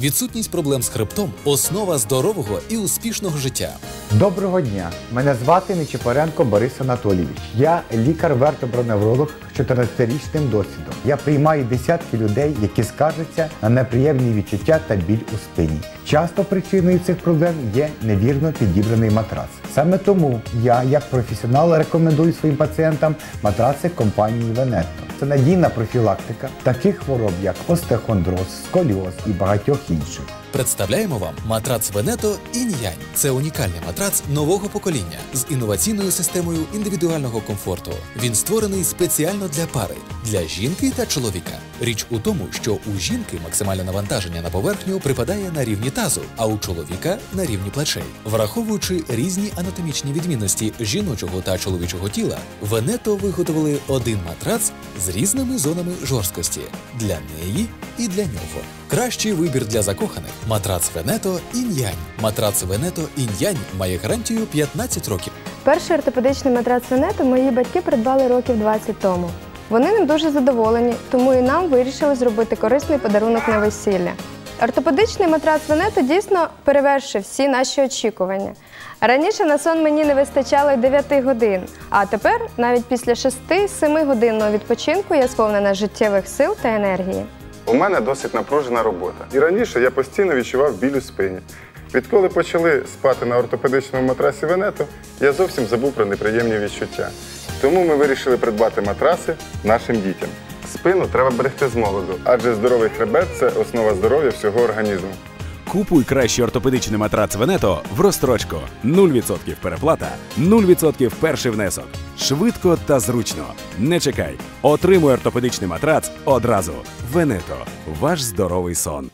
Відсутність проблем з хребтом основа здорового і успішного життя. Доброго дня! Мене звати Нечипоренко Борис Анатолійович. Я лікар-вертеброневролог з 14-річним досвідом. Я приймаю десятки людей, які скаржаться на неприємні відчуття та біль у спині. Часто причиною цих проблем є невірно підібраний матрац. Саме тому я, як професіонал, рекомендую своїм пацієнтам матраци компанії Венетто. Це надійна профілактика таких хвороб, як остеохондроз, сколіоз і багатьох інших. Представляємо вам матрац Венето Інь-Янь. Це унікальний матрац нового покоління з інноваційною системою індивідуального комфорту. Він створений спеціально для пари, для жінки та чоловіка. Річ у тому, що у жінки максимальне навантаження на поверхню припадає на рівні тазу, а у чоловіка на рівні плечей. Враховуючи різні анатомічні відмінності жіночого та чоловічого тіла, Венето виготовили один матрац з різними зонами жорсткості для неї і для нього. Кращий вибір для закоханих матрац Венето Інь-Янь. Матрац Венето Інь-Янь має гарантію 15 років. Перший ортопедичний матрац Венето мої батьки придбали років 20 тому. Вони ним дуже задоволені, тому і нам вирішили зробити корисний подарунок на весілля. Ортопедичний матрац Венето дійсно перевершив всі наші очікування. Раніше на сон мені не вистачало й 9 годин, а тепер, навіть після 6-7 годинного відпочинку, я сповнена життєвих сил та енергії. У мене досить напружена робота. І раніше я постійно відчував біль у спині. Відколи почали спати на ортопедичному матрасі Венето, я зовсім забув про неприємні відчуття. Тому ми вирішили придбати матраси нашим дітям. Спину треба берегти з молоду, адже здоровий хребет це основа здоров'я всього організму. Купуй кращий ортопедичний матрац Венето в розстрочку. 0% переплата, 0% перший внесок. Швидко та зручно. Не чекай. Отримуй ортопедичний матрац одразу. Венето. Ваш здоровий сон.